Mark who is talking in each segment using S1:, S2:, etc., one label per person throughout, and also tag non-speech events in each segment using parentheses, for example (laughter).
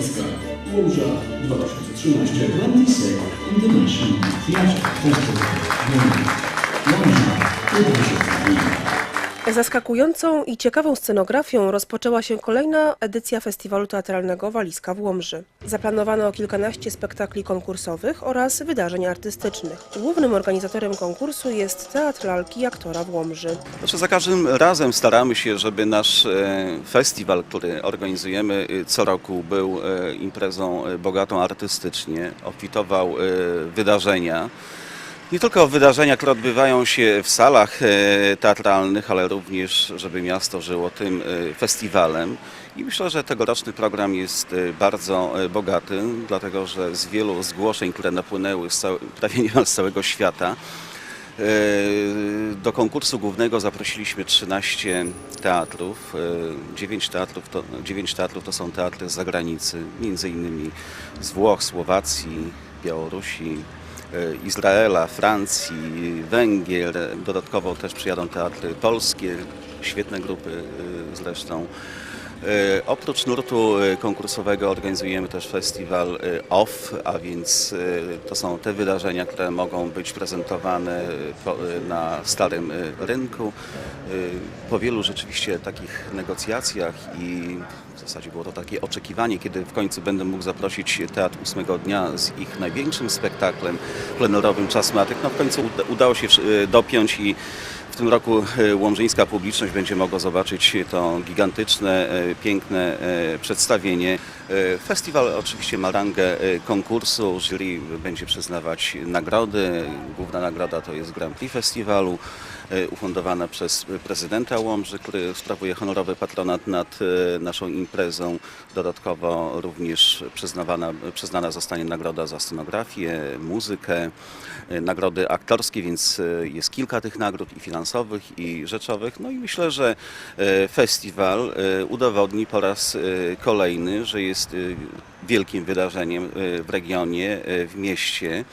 S1: Waliska, Łomża 2013 26 International Theatre Festival
S2: Zaskakującą i ciekawą scenografią rozpoczęła się kolejna edycja Festiwalu Teatralnego Waliska w Łomży. Zaplanowano kilkanaście spektakli konkursowych oraz wydarzeń artystycznych. Głównym organizatorem konkursu jest Teatr Lalki i Aktora w Łomży.
S3: Znaczy za każdym razem staramy się, żeby nasz e, festiwal, który organizujemy e, co roku, był e, imprezą bogatą artystycznie, obfitował wydarzenia. Nie tylko wydarzenia, które odbywają się w salach e, teatralnych, ale również, żeby miasto żyło tym e, festiwalem. I myślę, że tegoroczny program jest e, bardzo bogaty, dlatego że z wielu zgłoszeń, które napłynęły z całe, (laughs) prawie niemal z całego świata, Do konkursu głównego zaprosiliśmy 13 teatrów. E, 9 teatrów to, 9 teatrów to są teatry z zagranicy, między innymi z Włoch, Słowacji, Białorusi, Izraela, Francji, Węgier. Dodatkowo też przyjadą teatry polskie, świetne grupy e, zresztą. E, Oprócz nurtu e, konkursowego organizujemy też festiwal OFF, a więc to są te wydarzenia, które mogą być prezentowane na starym rynku. Po wielu rzeczywiście takich negocjacjach i w zasadzie było to takie oczekiwanie, kiedy w końcu będę mógł zaprosić Teatr Ósmego Dnia z ich największym spektaklem plenerowym Czas Matek. No w końcu uda- udało się dopiąć i tym roku e, łomżyńska publiczność będzie mogła zobaczyć to gigantyczne, e, piękne e, przedstawienie. Festiwal oczywiście ma rangę konkursu, jury będzie przyznawać nagrody. Główna nagroda to jest Grand Prix Festiwalu ufundowana przez prezydenta Łomży, który sprawuje honorowy patronat nad e, naszą imprezą. Dodatkowo również przyznawana, przyznana zostanie nagroda za scenografię, muzykę, e, nagrody aktorskie, więc e, jest kilka tych nagród i finansowych, i rzeczowych. No i myślę, że e, festiwal e, udowodni po raz e, kolejny, że jest e, wielkim wydarzeniem e, w regionie, e, w mieście,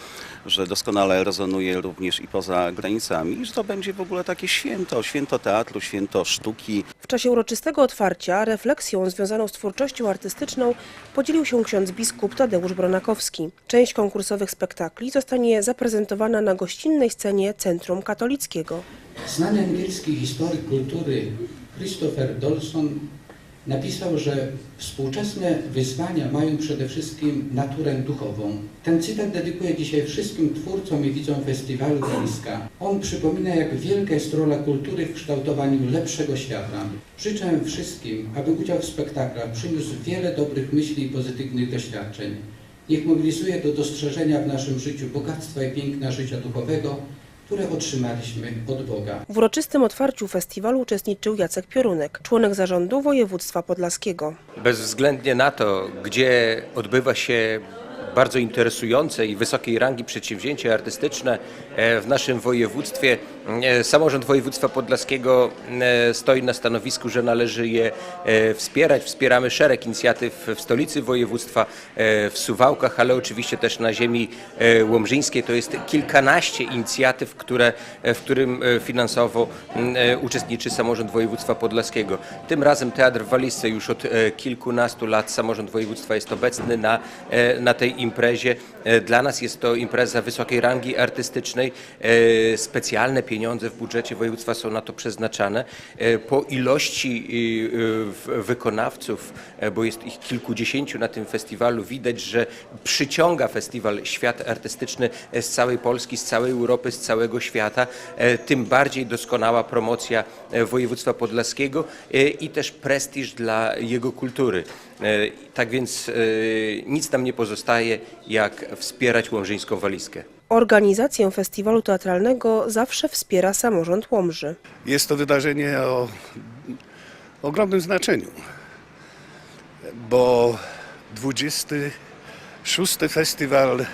S3: że doskonale rezonuje również i poza granicami, i że to będzie w ogóle takie święto, święto teatru, święto sztuki.
S2: W czasie uroczystego otwarcia refleksją związaną z twórczością artystyczną podzielił się ksiądz biskup Tadeusz Bronakowski. Część konkursowych spektakli zostanie zaprezentowana na gościnnej scenie Centrum Katolickiego.
S4: Znany angielski historyk kultury Christopher Dolson napisał, że współczesne wyzwania mają przede wszystkim naturę duchową. Ten cytat dedykuję dzisiaj wszystkim twórcom i widzom festiwalu Waliska. On przypomina, jak wielka jest rola kultury w kształtowaniu lepszego świata. Życzę wszystkim, aby udział w spektaklach przyniósł wiele dobrych myśli i pozytywnych doświadczeń. Niech mobilizuje do dostrzeżenia w naszym życiu bogactwa i piękna życia duchowego, które otrzymaliśmy od Boga.
S2: W uroczystym otwarciu festiwalu uczestniczył Jacek Piorunek, członek zarządu województwa podlaskiego.
S5: Bezwzględnie na to, gdzie odbywa się bardzo interesujące i wysokiej rangi przedsięwzięcie artystyczne e, w naszym województwie, e, samorząd województwa podlaskiego e, stoi na stanowisku, że należy je wspierać. Wspieramy szereg inicjatyw w stolicy województwa, w Suwałkach, ale oczywiście też na ziemi łomżyńskiej. To jest kilkanaście inicjatyw, które, w którym finansowo uczestniczy samorząd województwa podlaskiego. Tym razem Teatr w Walisce już od kilkunastu lat samorząd województwa jest obecny na, na tej imprezie. E, Dla nas jest to impreza wysokiej rangi artystycznej. E, Specjalne pieniądze w budżecie województwa są na to przeznaczane. E, Po ilości wykonawców, bo jest ich kilkudziesięciu na tym festiwalu, widać, że przyciąga festiwal świat artystyczny z całej Polski, z całej Europy, z całego świata. Tym bardziej doskonała promocja województwa podlaskiego i też prestiż dla jego kultury. E, Tak więc e, nic nam nie pozostaje, jak wspierać łomżyńską walizkę.
S2: Organizację festiwalu teatralnego zawsze wspiera samorząd Łomży.
S6: Jest to wydarzenie o ogromnym znaczeniu, bo 26. Festiwal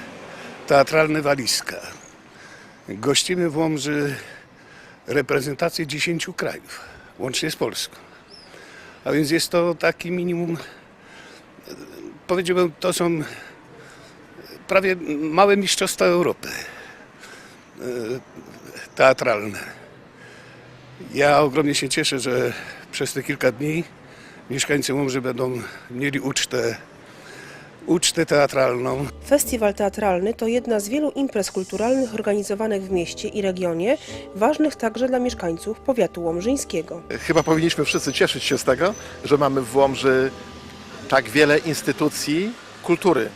S6: Teatralny Waliska. Gościmy w Łomży reprezentację 10 krajów, łącznie z Polską. A więc jest to taki minimum, powiedziałbym, to są prawie małe mistrzostwa Europy e, teatralne. Ja ogromnie się cieszę, że przez te kilka dni mieszkańcy Łomży będą mieli ucztę ucztę teatralną.
S2: Festiwal teatralny to jedna z wielu imprez kulturalnych organizowanych w mieście i regionie, ważnych także dla mieszkańców powiatu łomżyńskiego.
S7: Chyba powinniśmy wszyscy cieszyć się z tego, że mamy w Łomży tak wiele instytucji kultury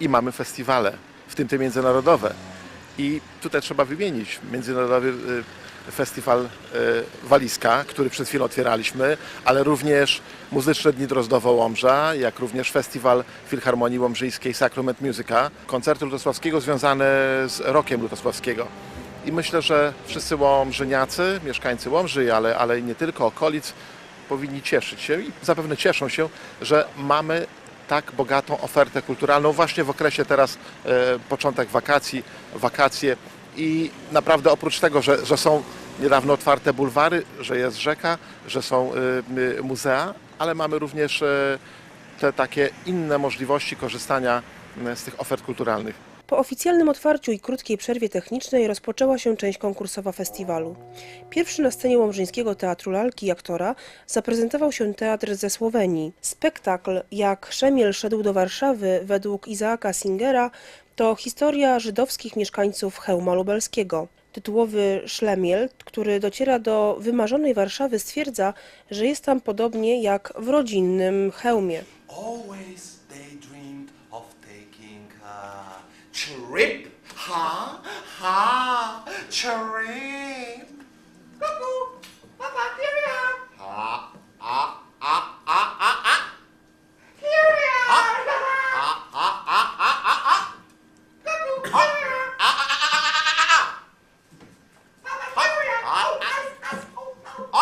S7: i mamy festiwale, w tym te międzynarodowe. I tutaj trzeba wymienić Międzynarodowy y, Festiwal y, Walizka, który przed chwilą otwieraliśmy, ale również Muzyczne Dni Drozdowo-Łomża, jak również Festiwal Filharmonii Łomżyńskiej Sacrament Musica, koncerty Lutosławskiego związane z rokiem Lutosławskiego. I myślę, że wszyscy łomżyniacy, mieszkańcy Łomży, ale, ale nie tylko okolic, powinni cieszyć się i zapewne cieszą się, że mamy tak bogatą ofertę kulturalną właśnie w okresie teraz e, początek wakacji, wakacje i naprawdę oprócz tego, że, że są niedawno otwarte bulwary, że jest rzeka, że są y, muzea, ale mamy również e, te takie inne możliwości korzystania z tych ofert kulturalnych.
S2: Po oficjalnym otwarciu i krótkiej przerwie technicznej rozpoczęła się część konkursowa festiwalu. Pierwszy na scenie Łomżyńskiego Teatru Lalki i Aktora zaprezentował się teatr ze Słowenii. Spektakl Jak Szemiel szedł do Warszawy według Izaaka Singera to historia żydowskich mieszkańców Chełma Lubelskiego. Tytułowy Szlemiel, który dociera do wymarzonej Warszawy, stwierdza, że jest tam podobnie jak w rodzinnym Chełmie.
S8: Trip. Ha, ha, trip. Cuckoo, papa, here we are. Ha, ah, ah, ah, ah, ah. Here we are. Cuckoo, here we are. Ah, ah, ah, ah, ah, ah, ah. Papa, here we are. Ah, ah, ah.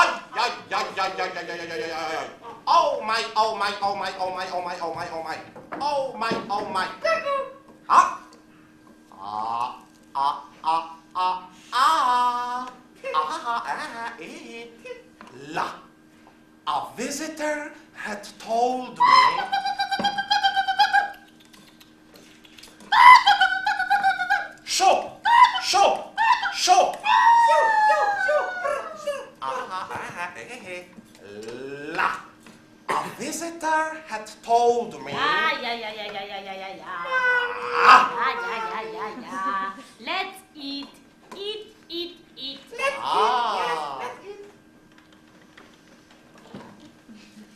S8: Ay, ay, ay, ay, ay, ay, ay, ay, ay, ay, ay. Oh my, oh my, oh my, oh my, oh my, oh my, oh my. Oh my, oh my. Ah ah, ah, ah, ah, ah, la. A visitor had told me. Show, show, show. La. A visitor had told me.
S9: Yeah, yeah, yeah, yeah, yeah, yeah, yeah. Yeah, yeah, yeah, yeah, yeah. Let's eat. Eat, eat, eat.
S8: Ah.
S9: eat. Yes, let's eat.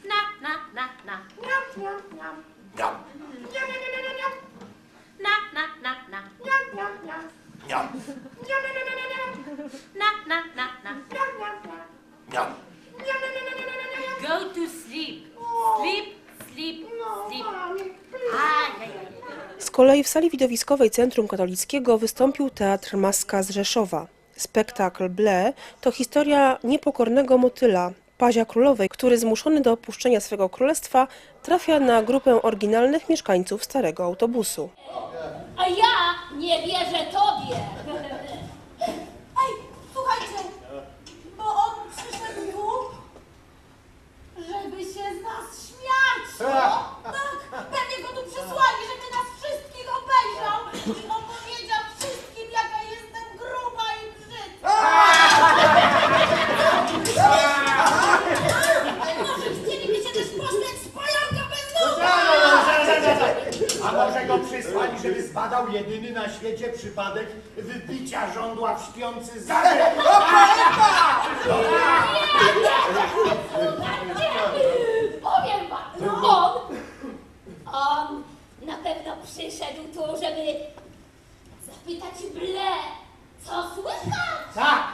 S9: Nom, nom, nom, nom. Nom, nom, nom. Nom.
S8: Yum,
S9: yum, yum, yum, yum. Nom, nom, nom, nom.
S8: Yum,
S9: yum, yum. Yum. Yum,
S8: yum,
S10: yum, yum. Nom, nom, nom, nom. Yum, yum, yum. Yum. Yum, yum, yum.
S9: Go to sleep. Oh. Sleep, sleep, sleep. Ah, yeah, yeah.
S2: Z kolei w sali widowiskowej Centrum Katolickiego wystąpił Teatr Maska z Rzeszowa. Spektakl Ble to historia niepokornego motyla, pazia królowej, który zmuszony do opuszczenia swego królestwa trafia na grupę oryginalnych mieszkańców starego autobusu.
S9: A ja nie wierzę tobie.
S10: Ej, słuchajcie, bo on przyszedł tu, żeby się z nas śmiać. No, tak, pewnie go tu przysłali, żeby nas wszystkich obejrzał i opowiedział wszystkim, jaka jestem gruba i brzydka. Może chcielibyście też poznać z pająka bez nóg?
S11: A może go przysłali, żeby zbadał jedyny na świecie przypadek wybicia śpiący zamek?
S10: Powiem wam, on, on na pewno przyszedł tu, żeby zapytać Ble, co słychać?
S11: Tak,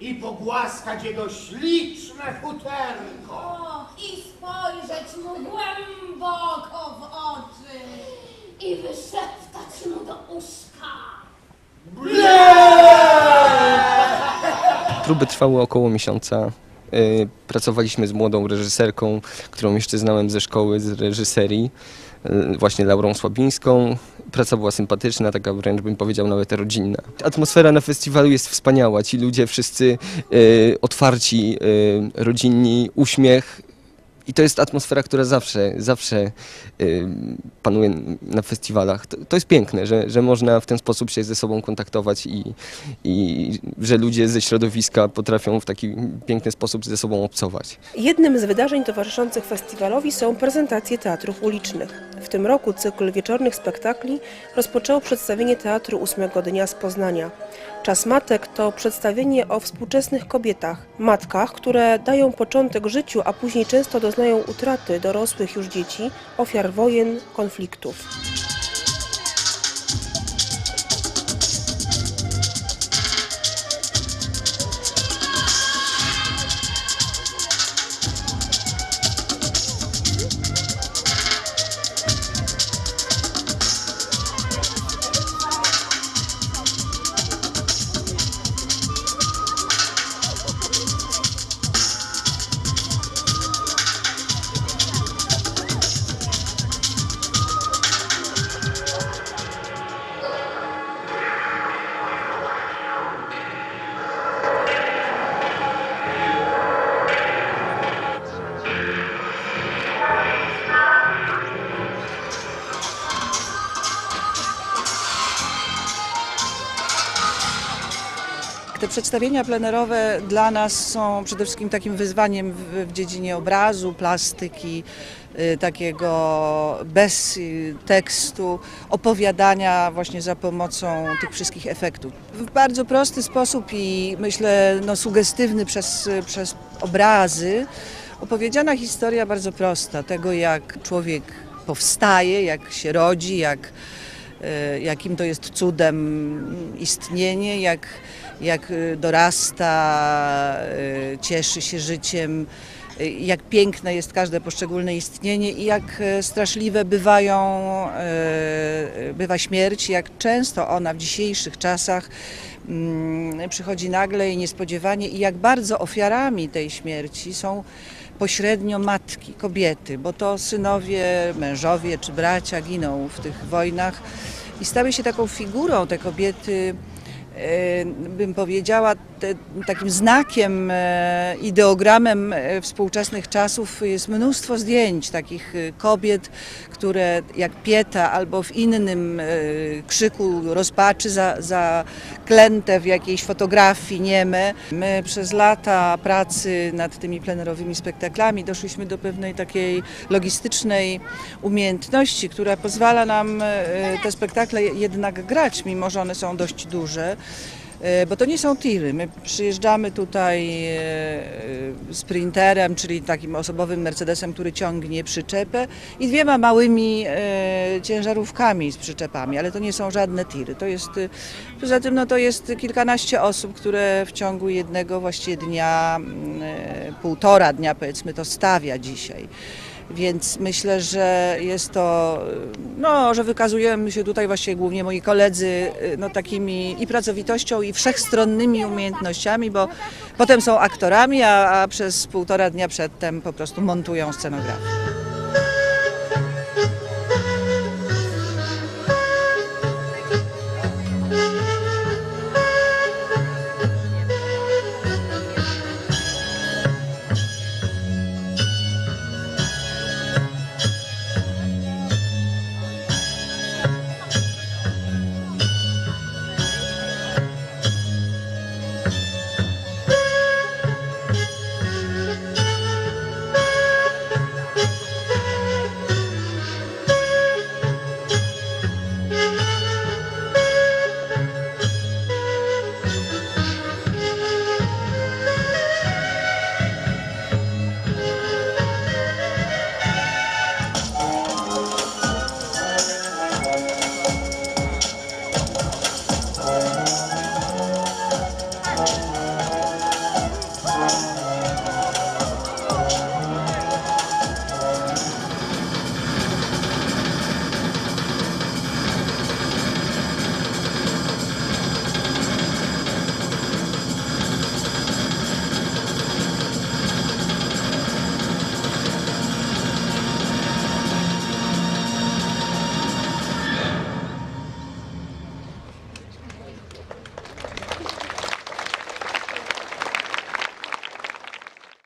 S11: i pogłaskać jego śliczne futerko.
S10: O, i spojrzeć mu głęboko w oczy i wyszeptać mu do uszka.
S12: Próby trwały około miesiąca. Y, Pracowaliśmy z młodą reżyserką, którą jeszcze znałem ze szkoły, z reżyserii, y, właśnie Laurą Słabińską. Praca była sympatyczna, taka wręcz bym powiedział nawet rodzinna. Atmosfera na festiwalu jest wspaniała. Ci ludzie wszyscy y, otwarci, rodzinni, uśmiech. I to jest atmosfera, która zawsze, zawsze y, panuje na festiwalach. To, to jest piękne, że, że można w ten sposób się ze sobą kontaktować i, i że ludzie ze środowiska potrafią w taki piękny sposób ze sobą obcować.
S2: Jednym z wydarzeń towarzyszących festiwalowi są prezentacje teatrów ulicznych. W tym roku cykl wieczornych spektakli rozpoczęło przedstawienie teatru ósmego dnia z Poznania. Czas Matek to przedstawienie o współczesnych kobietach, matkach, które dają początek życiu, a później często doznają utraty dorosłych już dzieci, ofiar wojen, konfliktów.
S13: Przedstawienia plenerowe dla nas są przede wszystkim takim wyzwaniem w, dziedzinie obrazu, plastyki, y, takiego bez y, tekstu, opowiadania właśnie za pomocą tych wszystkich efektów. W bardzo prosty sposób i myślę no, sugestywny przez, przez obrazy opowiedziana historia bardzo prosta tego jak człowiek powstaje, jak się rodzi, jak e, jakim to jest cudem istnienie, jak, jak e, dorasta, e, cieszy się życiem, e, jak piękne jest każde poszczególne istnienie i jak straszliwe bywają, bywa śmierć, jak często ona w dzisiejszych czasach mm, przychodzi nagle i niespodziewanie i jak bardzo ofiarami tej śmierci są pośrednio matki, kobiety, bo to synowie, mężowie czy bracia giną w tych wojnach i stały się taką figurą te kobiety, bym powiedziała, te, takim znakiem, e, ideogramem e, współczesnych czasów jest mnóstwo zdjęć takich e, kobiet, które jak Pieta albo w innym krzyku rozpaczy za, zaklęte w jakiejś fotografii nieme. My przez lata pracy nad tymi plenerowymi spektaklami doszliśmy do pewnej takiej logistycznej umiejętności, która pozwala nam te spektakle jednak grać, mimo że one są dość duże. E, Bo to nie są tiry. My przyjeżdżamy tutaj e, e, sprinterem, czyli takim osobowym Mercedesem, który ciągnie przyczepę i dwiema małymi ciężarówkami z przyczepami, ale to nie są żadne tiry. To jest, poza tym no, to jest kilkanaście osób, które w ciągu jednego właściwie dnia, mm, półtora dnia powiedzmy to stawia dzisiaj. Więc myślę, że jest to, no, że wykazujemy się tutaj właściwie głównie moi koledzy, no, takimi i pracowitością, i wszechstronnymi umiejętnościami, bo potem są aktorami, a, a przez półtora dnia przedtem po prostu montują scenografię.